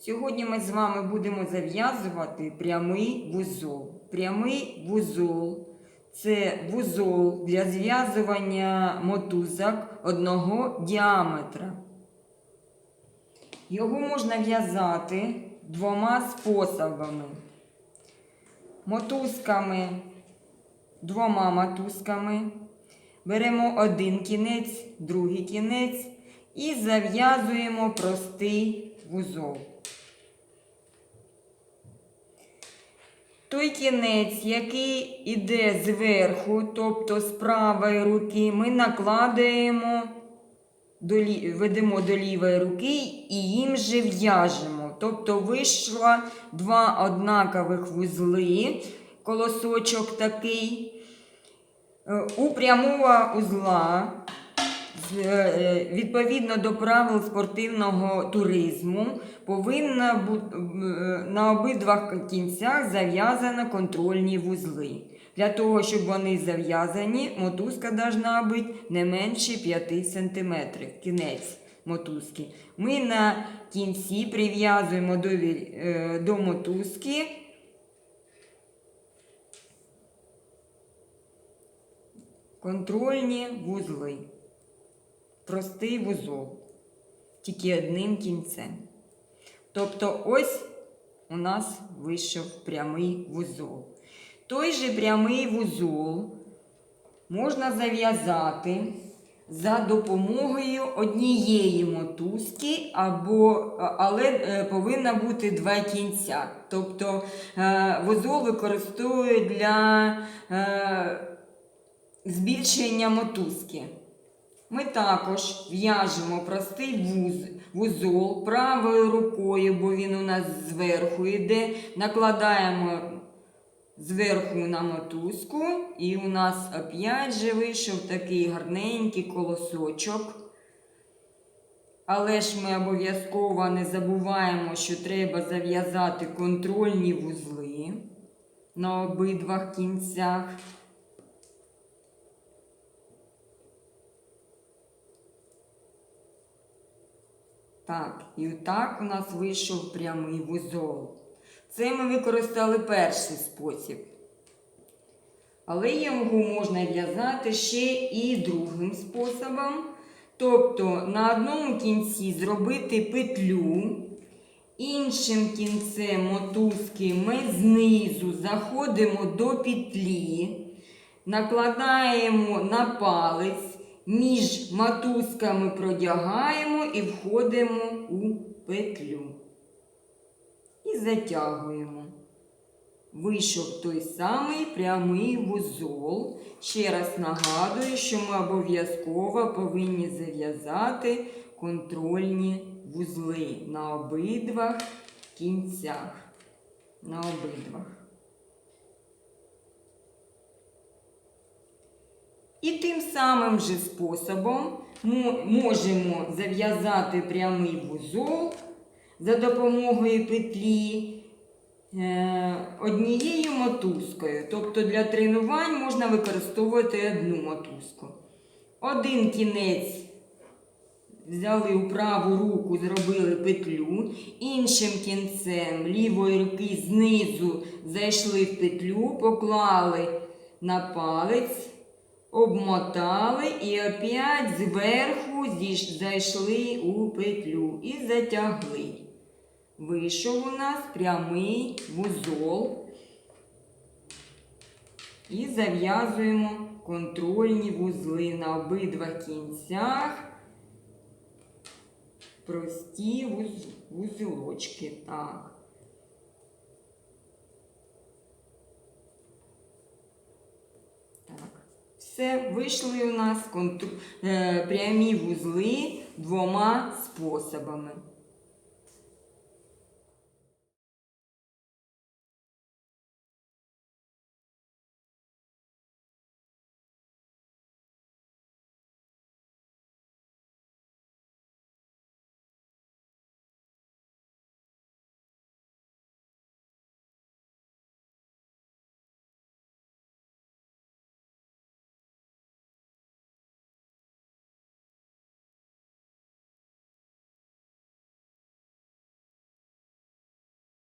Сьогодні ми з вами будемо зав'язувати прямий вузол. Прямий вузол це вузол для зв'язування мотузок одного діаметра. Його можна в'язати двома способами. Мотузками, двома мотузками. Беремо один кінець, другий кінець і зав'язуємо простий вузол. Той кінець, який іде зверху, тобто з правої руки, ми накладаємо, ведемо до лівої руки і їм же в'яжемо. Тобто вийшло два однакових вузли, колосочок такий. Е, У прямого узла, відповідно до правил спортивного туризму, повинна бути на обидвах кінцях зав'язано контрольні вузли. Для того, щоб вони зав'язані, мотузка повинна бути не менше 5 см. Кінець мотузки. Ми на кінці прив'язуємо до, е, до мотузки контрольні вузли. Простий вузол. Тільки одним кінцем. Тобто ось у нас вийшов прямий вузол. Той же прямий вузол можна зав'язати за допомогою однієї мотузки, або, але е, повинна бути два кінця. Тобто е, вузол використовують для е, збільшення мотузки. Ми також в'яжемо простий вуз, вузол правою рукою, бо він у нас зверху йде. Накладаємо зверху на мотузку, і у нас опять же вийшов такий гарненький колосочок. Але ж ми обов'язково не забуваємо, що треба зав'язати контрольні вузли на обидвах кінцях. Так, і так у нас вийшов прямий вузол. Це ми використали перший спосіб. Але його можна в'язати ще і другим способом. Тобто на одному кінці зробити петлю, іншим кінцем мотузки ми знизу заходимо до петлі, накладаємо на палець, між мотузками продягаємо і входимо у петлю. І затягуємо. Вийшов той самий прямий вузол. Ще раз нагадую, що ми обов'язково повинні зав'язати контрольні вузли на обидвах кінцях. На обидвах. І тим самим же способом ми можемо зав'язати прямий вузол за допомогою петлі е, однією мотузкою. Тобто для тренувань можна використовувати одну мотузку. Один кінець взяли у праву руку, зробили петлю, іншим кінцем лівої руки знизу зайшли в петлю, поклали на палець. Обмотали і опять зверху зайшли у петлю і затягли. Вийшов у нас прямий вузол. І зав'язуємо контрольні вузли на обидвах кінцях. Прості вуз, вузелочки. Так. Все, вийшли у нас контр... е, прямі вузли двома способами.